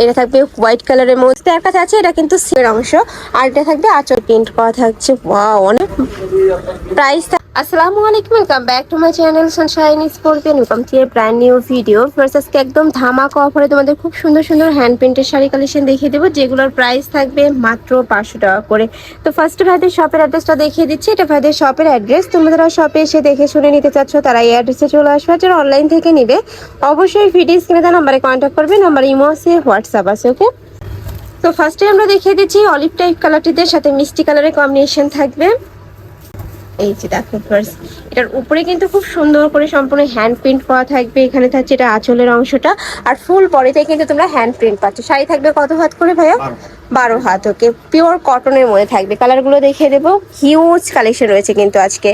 এটা থাকবে হোয়াইট কালারের মধ্যে। একটা আছে, এটা কিন্তু সিমের অংশ। আর এটা থাকবে আচল প্রিন্ট করা থাকছে। ওয়াও অনেক প্রাইস আসসালামু আলাইকুম welcome back to my channel Sunshine Sportian welcome to a brand new video first আজকে একদম ধামাকা অফারে তোমাদের খুব সুন্দর সুন্দর হ্যান্ড প্রিন্টের শাড়ি কালেকশন দেখিয়ে দেবো, যেগুলোর প্রাইস থাকবে মাত্র পাঁচশো টাকা করে। তো ফার্স্টে ভাইদের শপের অ্যাড্রেসটা দেখিয়ে দিচ্ছি। এটা ভাইদের শপের অ্যাড্রেস তোমরা যারা শপে এসে দেখে শুনে নিতে চাচ্ছ, তারা এই অ্যাড্রেসে চলে আসবে। যারা অনলাইন থেকে নিবে, অবশ্যই ভিডিও স্ক্রিনে দেওয়া নাম্বারে কন্ট্যাক্ট করবে। নাম্বার ইমো আছে হোয়াটসঅ্যাপ আছে ওকে তো ফার্স্টে আমরা দেখিয়ে দিচ্ছি অলিভ টাইপ কালারটিতে সাথে মিষ্টি কালারের কম্বিনেশন থাকবে। এই যে দেখো ফার্স্ট এটার উপরে কিন্তু খুব সুন্দর করে সম্পূর্ণ হ্যান্ড প্রিন্ট করা থাকবে। এখানে থাকছে এটা আঁচলের অংশটা। আর ফুল বডিতে কিন্তু তোমরা হ্যান্ড প্রিন্ট পাচ্ছ। শাড়ি থাকবে কত হাত করে ভাইয়া? বারো। হাত ওকে পিওর কটনের মধ্যে থাকবে। কালারগুলো দেখিয়ে দেবো। হিউজ কালেকশন রয়েছে কিন্তু আজকে।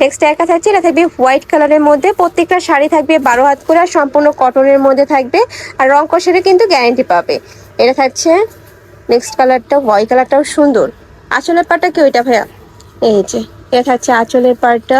নেক্সট একা থাকছে এটা থাকবে হোয়াইট কালারের মধ্যে। প্রত্যেকটা শাড়ি থাকবে বারো হাত করে আর সম্পূর্ণ কটনের মধ্যে থাকবে। আর রং কষারে কিন্তু গ্যারান্টি পাবে। এটা থাকছে নেক্সট কালারটা হোয়াইট কালারটাও সুন্দর। আসলের পাটটা কি ওইটা ভাইয়া? এই যে। হচ্ছে আঁচলের পার্টটা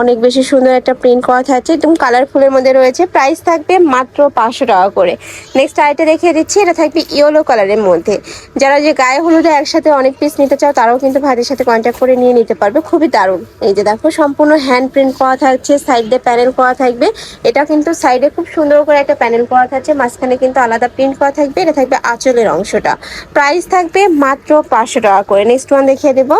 অনেক বেশি সুন্দর একটা প্রিন্ট করা থাকছে একদম কালারফুলের মধ্যে রয়েছে প্রাইস থাকবে মাত্র পাঁচশো টাকা করে। নেক্সট আইটা দেখিয়ে দিচ্ছি, এটা থাকবে ইয়েলো কালারের মধ্যে। যারা যে গায়ে হলুদে একসাথে অনেক পিস নিতে চাও, তারাও কিন্তু ভাইদের সাথে কন্ট্যাক্ট করে নিয়ে নিতে পারবে। খুবই দারুণ। এই যে দেখো, সম্পূর্ণ হ্যান্ড প্রিন্ট করা থাকছে সাইড দিয়ে প্যানেল করা থাকবে। এটা কিন্তু সাইডে খুব সুন্দর করে একটা প্যানেল করা থাকছে, মাঝখানে কিন্তু আলাদা প্রিন্ট করা থাকবে। এটা থাকবে আঁচলের অংশটা। প্রাইস থাকবে মাত্র পাঁচশো টাকা করে। নেক্সট ওয়ান দেখিয়ে দেবো।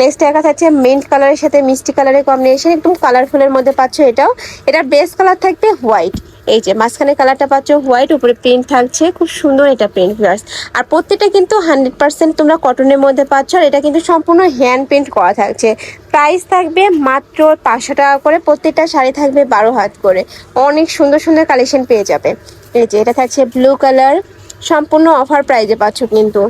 নেক্সট একা থাকছে মিন্ট কালারের সাথে মিষ্টি কালারের কম্বিনেশন একটু কালারফুলের মধ্যে পাচ্ছ এটাও। এটার বেস কালার থাকবে হোয়াইট এই যে মাঝখানে কালারটা পাচ্ছ হোয়াইট উপরে প্রিন্ট থাকছে। খুব সুন্দর এটা প্রিন্ট ভিউয়ার্স আর প্রত্যেকটা কিন্তু হান্ড্রেড পার্সেন্ট তোমরা কটনের মধ্যে পাচ্ছ আর এটা কিন্তু সম্পূর্ণ হ্যান্ড প্রিন্ট করা থাকছে। প্রাইস থাকবে মাত্র পাঁচশো টাকা করে, প্রত্যেকটা শাড়ি থাকবে বারো হাত করে। অনেক সুন্দর সুন্দর কালেকশন পেয়ে যাবে। এই যে, এটা থাকছে ব্লু কালার সম্পূর্ণ অফার প্রাইজে পাচ্ছ কিন্তু।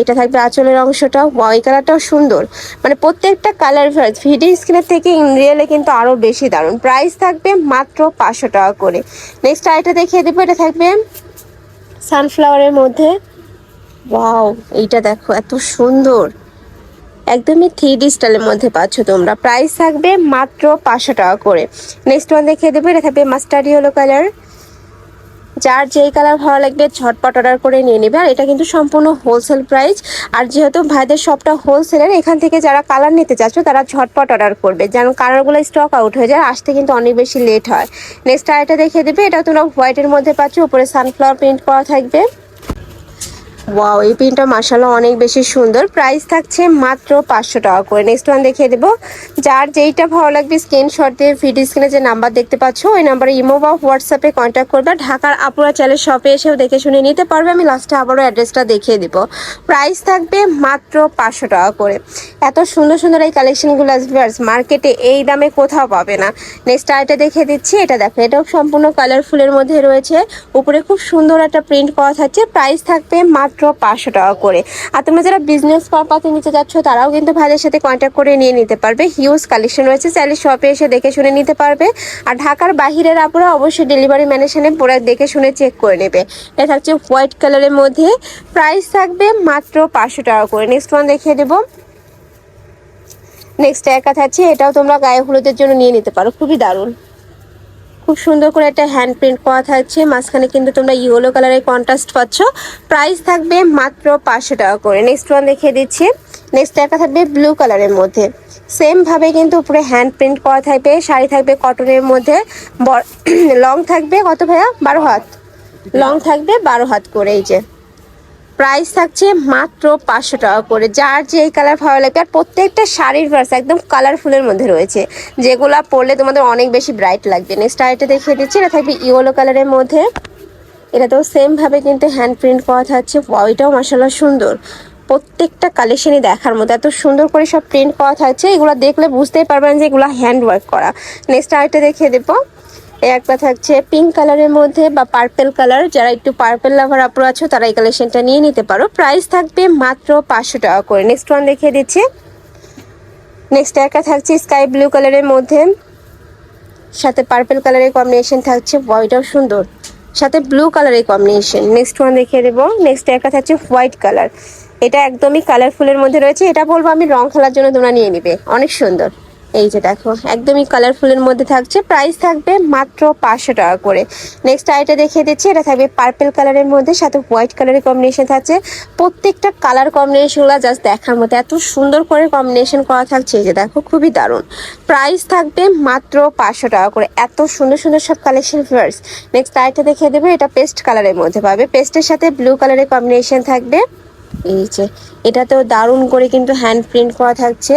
এটা থাকবে আঁচলের অংশটা ওয়াই কালারটাও সুন্দর। মানে প্রত্যেকটা কালার ভিডিও স্ক্রিনের থেকে ইন রিয়েলে কিন্তু আরও বেশি দারুণ। প্রাইস থাকবে মাত্র পাঁচশো টাকা করে। নেক্সট আইটা দেখিয়ে দেবো, এটা থাকবে সানফ্লাওয়ারের মধ্যে। ওয়াও, এইটা দেখো, এত সুন্দর। একদমই থ্রি ডি স্টাইলের মধ্যে পাচ্ছ তোমরা। প্রাইস থাকবে মাত্র পাঁচশো টাকা করে। নেক্সট ওয়ান দেখিয়ে দেবো, এটা থাকবে মাস্টার্ড ইয়েলো কালার যার যেই কালার ভালো লাগবে ঝটপট অর্ডার করে নিয়ে নেবে। আর এটা কিন্তু সম্পূর্ণ হোলসেল প্রাইস আর যেহেতু ভাইদের সবটা হোলসেলের এখান থেকে যারা কালার নিতে চাচ্ছ, তারা ঝটপট অর্ডার করবে। যেন কালারগুলো স্টক আউট হয়ে যায়, আসতে কিন্তু অনেক বেশি লেট হয়। নেক্সট আরেকটা দেখিয়ে দেবে, এটা তোমরা হোয়াইটের মধ্যে পাচ্ছ, উপরে সানফ্লাওয়ার প্রিন্ট করা থাকবে। ওয়াও এই পিনটা মাসাল্লাহ অনেক বেশি সুন্দর। প্রাইস থাকছে মাত্র পাঁচশো টাকা করে। নেক্সট ওয়ান দেখিয়ে দেবো। যার যেইটা ভালো লাগবে স্ক্রিনশট দিয়ে ভিডিও স্ক্রিনে যে নাম্বার দেখতে পাচ্ছ, ওই নাম্বারে ইমো বা হোয়াটসঅ্যাপে কন্ট্যাক্ট করবে। ঢাকার আপুরা চ্যানেল শপে এসেও দেখে শুনে নিতে পারবে। আমি লাস্টে আবারও অ্যাড্রেসটা দেখিয়ে দিব। প্রাইস থাকবে মাত্র পাঁচশো টাকা করে। এত সুন্দর সুন্দর এই কালেকশনগুলো ভিউয়ার্স মার্কেটে এই দামে কোথাও পাবে না। নেক্সট আইটা দেখিয়ে দিচ্ছি। এটা দেখো এটাও সম্পূর্ণ কালারফুলের মধ্যে রয়েছে। উপরে খুব সুন্দর একটা প্রিন্ট করা থাকছে। প্রাইস থাকবে মাত্র পাঁচশো টাকা করে। আর তোমরা যারা বিজনেস পারপাসে নিতে যাচ্ছ, তারাও কিন্তু ভাইদের সাথে কন্ট্যাক্ট করে নিয়ে নিতে পারবে। হিউজ কালেকশন রয়েছে, চাইলে শপে এসে দেখে শুনে নিতে পারবে। আর ঢাকার বাহিরের আপুরা অবশ্যই ডেলিভারি ম্যানের সামনে প্রোডাক্ট দেখে শুনে চেক করে নেবে। এটা থাকছে হোয়াইট কালারের মধ্যে। প্রাইস থাকবে মাত্র পাঁচশো টাকা করে। নেক্সট ওয়ান দেখিয়ে দেবো। নেক্সট একা থাকছে, এটাও তোমরা গায়ে হলুদের জন্য নিয়ে নিতে পারো। খুবই দারুণ। খুব সুন্দর করে একটা হ্যান্ড প্রিন্ট করা থাকছে। মাঝখানে কিন্তু তোমরা ইয়েলো কালারের কন্ট্রাস্ট পাচ্ছ। প্রাইস থাকবে মাত্র পাঁচশো টাকা করে। নেক্সট ওয়ান দেখিয়ে দিচ্ছি। নেক্সট একটা থাকবে ব্লু কালারের মধ্যে। সেমভাবে কিন্তু উপরে হ্যান্ড প্রিন্ট করা থাকবে। শাড়ি থাকবে কটনের মধ্যে। লং থাকবে কত ভাইয়া? বারো হাত। লং থাকবে বারো হাত করে এই যে। প্রাইস থাকছে মাত্র পাঁচশো টাকা করে। যার যে এই কালার ভালো লাগবে আর প্রত্যেকটা শাড়ির ভার্স একদম কালারফুলের মধ্যে রয়েছে। যেগুলা পরলে তোমাদের অনেক বেশি ব্রাইট লাগবে। নেক্সট আরেকটা দেখিয়ে দিচ্ছি, এটা থাকবে ইয়েলো কালারের মধ্যে। এটা তো সেম ভাবে কিন্তু হ্যান্ড প্রিন্ট করা থাকছে। ওইটাও মাসাল্লাহ সুন্দর। প্রত্যেকটা কালেকশনই দেখার মতো। এত সুন্দর করে সব প্রিন্ট করা থাকছে। এগুলো দেখলে বুঝতেই পারবেন যে এগুলো হ্যান্ড ওয়ার্ক করা। নেক্সট আরেকটা দেখিয়ে দেবো। একটা থাকছে পিঙ্ক কালারের মধ্যে বা পার্পেল কালার যারা একটু পার্পেল লাভার আপরো আছো, তারা এই কালেকশনটা নিয়ে নিতে পারো। প্রাইস থাকবে মাত্র পাঁচশো টাকা করে। নেক্সট ওয়ান দেখিয়ে দিচ্ছি। নেক্সট একটা থাকছে স্কাই ব্লু কালারের মধ্যে। সাথে পার্পেল কালারের কম্বিনেশন থাকছে বয়টাও সুন্দর। সাথে ব্লু কালারের কম্বিনেশন নেক্সট ওয়ান দেখিয়ে দেবো। নেক্সট একটা থাকছে হোয়াইট কালার এটা একদমই কালারফুলের মধ্যে রয়েছে। এটা বলব আমি রং খেলার জন্য তোমরা নিয়ে নিবে। অনেক সুন্দর। এই যে দেখো, একদমই কালারফুলের মধ্যে থাকছে। প্রাইস থাকবে মাত্র পাঁচশো টাকা করে। নেক্সট আইটা দেখিয়ে দিচ্ছি, এটা থাকবে পার্পেল কালারের মধ্যে, সাথে হোয়াইট কালারের কম্বিনেশন থাকছে। প্রত্যেকটা কালার কম্বিনেশনগুলো জাস্ট দেখার মতো, এত সুন্দর করে কম্বিনেশন করা থাকছে, এই যে দেখো, খুবই দারুণ। প্রাইস থাকবে মাত্র পাঁচশো টাকা করে, এত সুন্দর সুন্দর সব কালেকশন ফিয়ার্স নেক্সট আইটা দেখিয়ে দেবে, এটা পেস্ট কালারের মধ্যে পাবে। পেস্টের সাথে ব্লু কালারের কম্বিনেশন থাকবে। এই যে, এটাতেও দারুণ করে কিন্তু হ্যান্ড প্রিন্ট করা থাকছে।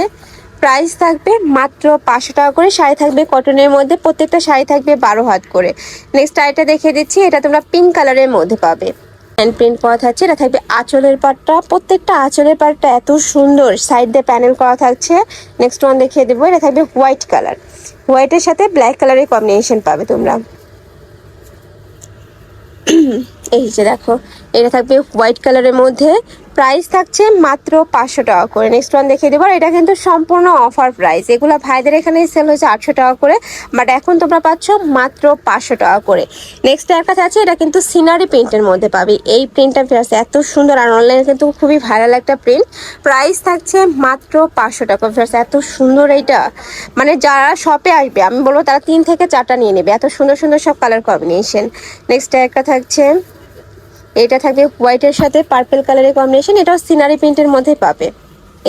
প্রাইস থাকবে মাত্র পাঁচশো টাকা করে, শাড়ি থাকবে কটনের মধ্যে, প্রত্যেকটা শাড়ি থাকবে বারো হাত করে। নেক্সট শাড়িটা দেখিয়ে দিচ্ছি, এটা তোমরা পিঙ্ক কালারের মধ্যে পাবে। হ্যান্ড প্রিন্ট করা থাকছে, এটা থাকবে আঁচলের পাটটা। প্রত্যেকটা আঁচলের পাটটা এত সুন্দর সাইড দিয়ে প্যানেল করা থাকছে। নেক্সট ওয়ান দেখিয়ে দেবো, এটা থাকবে হোয়াইট কালার হোয়াইটের সাথে ব্ল্যাক কালারের কম্বিনেশন পাবে তোমরা। এই যে দেখো, এটা থাকবে হোয়াইট কালারের মধ্যে। প্রাইস থাকছে মাত্র পাঁচশো টাকা করে। নেক্সট ওয়ান দেখিয়ে দেবো। এটা কিন্তু সম্পূর্ণ অফার প্রাইস এগুলো ভাইদের এখানে সেল হয়েছে আটশো টাকা করে বাট এখন তোমরা পাচ্ছ মাত্র পাঁচশো টাকা করে। নেক্সট এর কাছে আছে, এটা কিন্তু সিনারি প্রিন্টের মধ্যে পাবি। এই প্রিন্টটা ফেরাস এত সুন্দর। আর অনলাইনে কিন্তু খুবই ভাইরাল একটা প্রিন্ট প্রাইস থাকছে মাত্র পাঁচশো টাকা। ফেরাস এত সুন্দর এইটা। মানে যারা শপে আসবে, আমি বলব তারা তিন থেকে চারটা নিয়ে নেবে। এত সুন্দর সুন্দর সব কালার কম্বিনেশন নেক্সট একটা থাকছে এটা থাকবে হোয়াইটের সাথে পার্পল কালারের কম্বিনেশন এটাও সিনারি প্রিন্টের মধ্যে পাবে।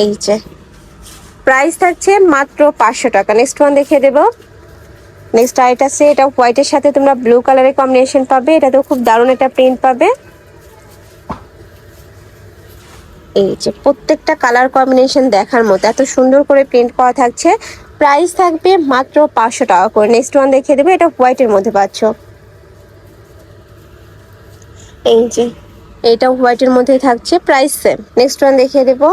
এই যে প্রাইস থাকছে মাত্র পাঁচশো টাকা। নেক্সট ওয়ান দেখিয়ে দেবো। নেক্সট আইট আছে, এটা হোয়াইটের সাথে তোমরা ব্লু কালারের কম্বিনেশন পাবে। এটাতেও খুব দারুণ একটা প্রিন্ট পাবে। এই যে, প্রত্যেকটা কালার কম্বিনেশন দেখার মতো, এত সুন্দর করে প্রিন্ট করা থাকছে। প্রাইস থাকবে মাত্র পাঁচশো টাকা করে। নেক্সট ওয়ান দেখিয়ে দেবো, এটা হোয়াইটের মধ্যে পাচ্ছ। এই যে, এইটা হোয়াইটের মধ্যে থাকছে, প্রাইস সেম নেক্সট ওয়ান দেখিয়ে দেবো।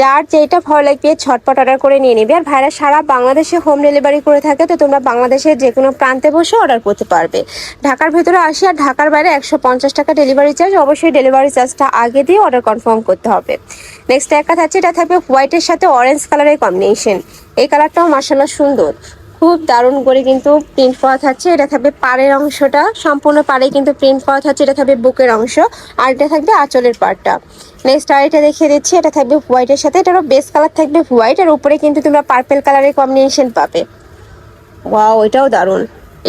যার যেটা ভালো লাগবে ছটপট অর্ডার করে নিয়ে নিবে। আর ভাইরা সারা বাংলাদেশে হোম ডেলিভারি করে থাকে, তো তোমরা বাংলাদেশের যে কোনো প্রান্তে বসে অর্ডার করতে পারবে। ঢাকার ভেতরে আসি, আর ঢাকার বাইরে একশো পঞ্চাশ টাকা ডেলিভারি চার্জ অবশ্যই ডেলিভারি চার্জটা আগে দিয়ে অর্ডার কনফার্ম করতে হবে। নেক্সট একটা থাকছে, এটা থাকবে হোয়াইটের সাথে অরেঞ্জ কালারের কম্বিনেশন এই কালারটাও মার্শাল্লাহ সুন্দর। খুব দারুণ করে কিন্তু প্রিন্ট করা থাকছে। এটা থাকবে পাড়ের অংশটা। সম্পূর্ণ পাড়ে কিন্তু প্রিন্ট করা থাকছে। এটা থাকবে বুকের অংশ। আর এটা থাকবে আঁচলের পার্টটা নেক্সট আর এটা দেখিয়ে দিচ্ছি। এটা থাকবে হোয়াইটের সাথে। এটারও বেস কালার থাকবে হোয়াইট আর উপরে কিন্তু তোমরা পার্পেল কালারের কম্বিনেশন পাবে। ওয়াও এটাও দারুণ।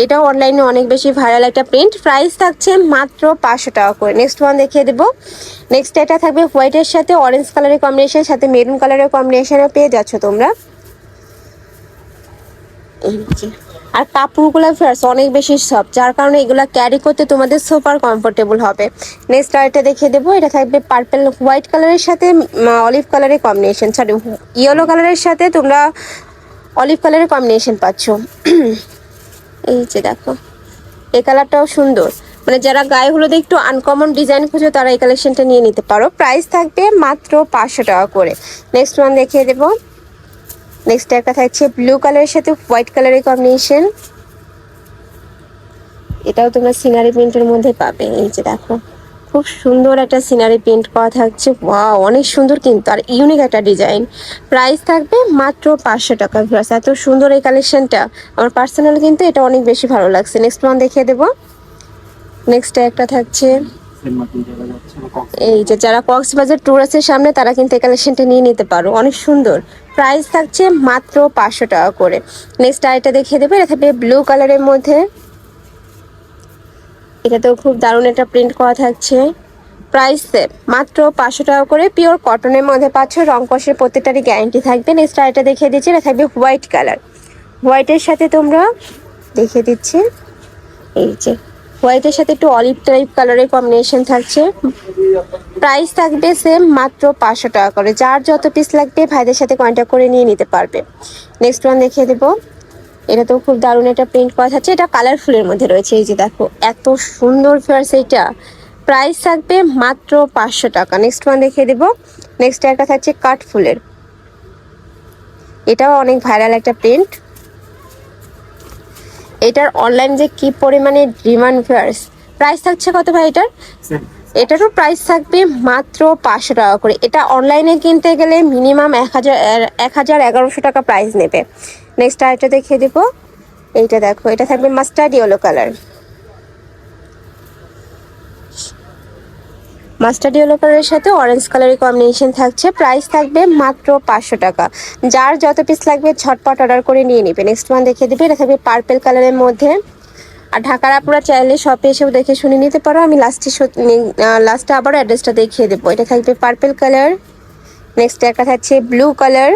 এটাও অনলাইনে অনেক বেশি ভাইরাল একটা প্রিন্ট প্রাইস থাকছে মাত্র পাঁচশো টাকা করে। নেক্সট ওয়ান দেখিয়ে দেবো। নেক্সট এটা থাকবে হোয়াইটের সাথে অরেঞ্জ কালারের কম্বিনেশন সাথে মেরুন কালারের কম্বিনেশনও পেয়ে যাচ্ছ তোমরা। আর কাপড়গুলো ফেয়ার্স অনেক বেশি সফট যার কারণে এগুলো ক্যারি করতে তোমাদের সুপার কমফোর্টেবল হবে। নেক্সট আরেকটা দেখিয়ে দেবো, এটা থাকবে পার্পেল হোয়াইট কালারের সাথে অলিভ কালারের কম্বিনেশন সরি ইয়েলো কালারের সাথে তোমরা অলিভ কালারের কম্বিনেশন পাচ্ছ। এই যে দেখো, এই কালারটাও সুন্দর। মানে যারা গায়ে হলুদে একটু আনকমন ডিজাইন খুঁজো, তারা এই কালেকশনটা নিয়ে নিতে পারো। প্রাইস থাকবে মাত্র পাঁচশো টাকা করে। নেক্সট ওয়ান দেখিয়ে দেবো। নেক্সট একটা থাকছে ব্লু কালারের সাথে হোয়াইট কালারের কম্বিনেশন এটাও তোমরা সিনারি প্রিন্টের মধ্যে পাবে, এই যে দেখো। খুব সুন্দর একটা সিনারি প্রিন্ট করা থাকছে। ওয়াও অনেক সুন্দর কিন্তু, আর ইউনিক একটা ডিজাইন প্রাইস থাকবে মাত্র পাঁচশো টাকা ভিউয়ার্স এত সুন্দর এই কালেকশনটা আমার পার্সোনালি কিন্তু এটা অনেক বেশি ভালো লাগছে। নেক্সট ওয়ান দেখিয়ে দেবো। নেক্সট একটা থাকছে। এই যে যারা কক্সবাজার ট্যুরার্সের সামনে, তারা কিন্তু এই কালেকশনটা নিয়ে নিতে পারো। অনেক সুন্দর। প্রাইস থাকছে মাত্র পাঁচশো টাকা করে। নেক্সট আরেকটা দেখিয়ে দেবে, এটা থাকবে ব্লু কালারের মধ্যে। এটা তো খুব দারুণ একটা প্রিন্ট করা থাকছে। প্রাইস মাত্র পাঁচশো টাকা করে পিওর কটনের মধ্যে পাচ্ছ, রং কষের প্রত্যেকটারই গ্যারেন্টি থাকবে। নেক্সট আরেকটা দেখিয়ে দিচ্ছি, এটা থাকবে হোয়াইট কালার হোয়াইটের সাথে তোমরা দেখিয়ে দিচ্ছি, এই যে। হোয়াইটের সাথে একটু অলিভ টাইপ কালারের কম্বিনেশন থাকছে। প্রাইস থাকবে সেম মাত্র পাঁচশো টাকা করে। যার যত পিস লাগবে ভাইদের সাথে কন্ট্যাক্ট করে নিয়ে নিতে পারবে। নেক্সট ওয়ান দেখিয়ে দেবো। এটা তো খুব দারুণ একটা প্রিন্ট করা থাকছে। এটা কালারফুলের মধ্যে রয়েছে। এই যে দেখো, এত সুন্দর ফেয়ার্স এইটা। প্রাইস থাকবে মাত্র পাঁচশো টাকা। নেক্সট ওয়ান দেখিয়ে দেবো। নেক্সট একটা থাকছে কাঠফুলের এটাও অনেক ভাইরাল একটা প্রিন্ট এটার অনলাইন যে কি পরিমাণে ডিমান্ড ফেয়ার্স প্রাইস থাকছে কত ভাই এটার? এটারও প্রাইস থাকবে মাত্র পাঁচশো টাকা করে। এটা অনলাইনে কিনতে গেলে মিনিমাম এক হাজার এক হাজার এগারোশো টাকা প্রাইস নেবে। নেক্সট আরেকটা দেখিয়ে দেবো। এইটা দেখো, এটা থাকবে mustard yellow colour mustard yellow কালারের সাথে অরেঞ্জ কালারের কম্বিনেশন থাকছে। প্রাইস থাকবে মাত্র পাঁচশো টাকা। যার যত পিস লাগবে ঝটপট অর্ডার করে নিয়ে নেবে। নেক্সট ওয়ান দেখিয়ে দেবে। এটা থাকবে পার্পেল কালারের মধ্যে। আর ঢাকার আপুরা চাইলে শপে এসেও দেখে শুনে নিতে পারো। আমি লাস্টে লাস্টে আবার অ্যাড্রেসটা দেখিয়ে দেবো। এটা থাকবে পার্পেল কালার নেক্সট একটা থাকছে ব্লু কালার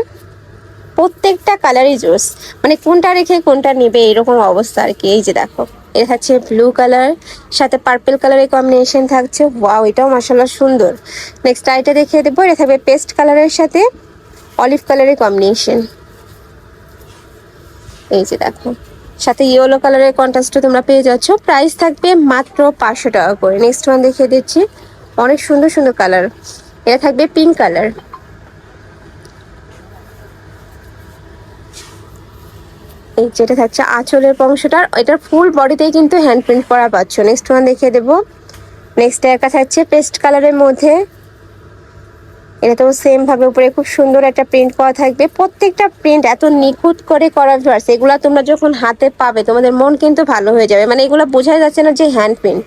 প্রত্যেকটা কালারই জোস মানে কোনটা রেখে কোনটা নেবে এরকম অবস্থা আর কি। এই যে দেখো, এটা থাকছে ব্লু কালার সাথে পার্পেল কালারের কম্বিনেশন থাকছে। ওয়াও এটাও মাসাল্লাহ সুন্দর। নেক্সট আইটা দেখিয়ে দেবো, এটা থাকবে পেস্ট কালারের সাথে অলিভ কালারের কম্বিনেশন এই যে দেখো। সাথে ইয়েলো কালারের কন্ট্রাস্টও তোমরা পেয়ে যাচ্ছ। প্রাইস থাকবে মাত্র পাঁচশো টাকা করে। নেক্সট ওয়ান দেখিয়ে দিচ্ছি। অনেক সুন্দর সুন্দর কালার এটা থাকবে পিঙ্ক কালার এই যেটা থাকছে আঁচলের অংশটার এটার ফুল বডিতেই কিন্তু হ্যান্ড প্রিন্ট করা পাচ্ছ। নেক্সট ওয়ান দেখিয়ে দেবো। নেক্সট একটা থাকছে পেস্ট কালারের মধ্যে। এটা তো সেম ভাবে উপরে খুব সুন্দর একটা প্রিন্ট করা থাকবে। প্রত্যেকটা প্রিন্ট এত নিখুঁত করে করা ভিউয়ার্স এগুলো তোমরা যখন হাতে পাবে, তোমাদের মন কিন্তু ভালো হয়ে যাবে। মানে এগুলো বোঝা যাচ্ছে না যে হ্যান্ড প্রিন্ট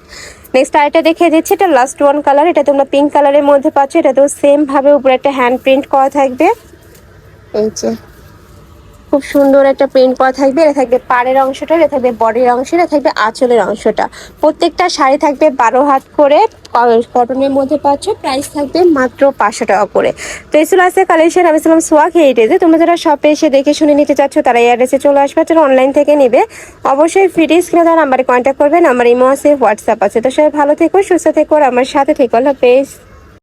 নেক্সট আরেকটা দেখে দিচ্ছি, এটা লাস্ট ওয়ান কালার এটা তোমরা পিঙ্ক কালারের মধ্যে পাচ্ছ, এটা তো সেম ভাবে উপরে একটা হ্যান্ড প্রিন্ট করা থাকবে। এই যে। খুব সুন্দর একটা প্রিন্ট করা থাকবে। এটা থাকবে পাড়ের অংশটা, এটা থাকবে বডির অংশ, এটা থাকবে আঁচলের অংশটা। প্রত্যেকটা শাড়ি থাকবে বারো হাত করে কটনের মধ্যে পাচ্ছ প্রাইস থাকবে মাত্র পাঁচশো টাকা করে। তো আছে কালেকশন আমি ছিলাম সোয়াক হেরিটেজে তোমরা যারা শপে এসে দেখে শুনে নিতে চাচ্ছ, তারা এই অ্যাড্রেসে চলে আসবে। যারা অনলাইন থেকে নেবে, অবশ্যই ফ্রি স্ক্রিনে তার নাম্বারে কন্ট্যাক্ট করবেন আমার ইমো আছে হোয়াটসঅ্যাপ আছে। তো সবাই ভালো থেকো, সুস্থ থেকো, আর আমার সাথে থেকো। আল্লাহ হাফেজ।